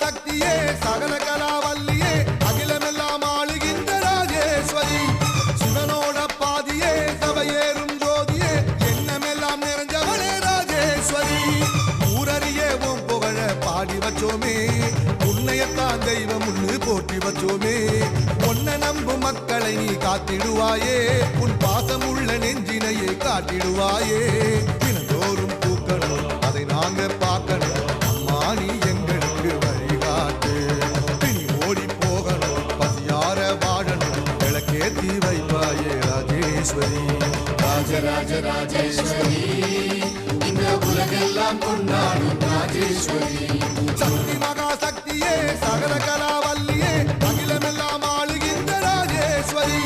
சக்தியே சகல கலாவல்லியே அகிலமெல்லாம் ஆளுகின்ற ராஜேஸ்வரி. சிவனோட பாதியே சபையேறும் ஜோதியே எண்ணமெல்லாம் நிறைஞ்சவளே ராஜேஸ்வரி. ஊரறியே ஓம் புகழ பாடி வச்சோமே உன்னையத்தான் தெய்வம் உன்னு போட்டி வச்சோமே. ஒன்ன நம்பும் மக்களை நீ காத்திடுவாயே உன் பாசம் உள்ள நெஞ்சினையே காட்டிடுவாயே. தினந்தோறும் ராஜராஜேஸ்வரி ராஜராஜ ராஜேஸ்வரி இந்த உலகெல்லாம் கொண்டாடும் ராஜேஸ்வரி சக்தி மகா சக்தியே சகல கலாவல்லியே அகிலமெல்லாம் ஆளுகின்ற ராஜேஸ்வரி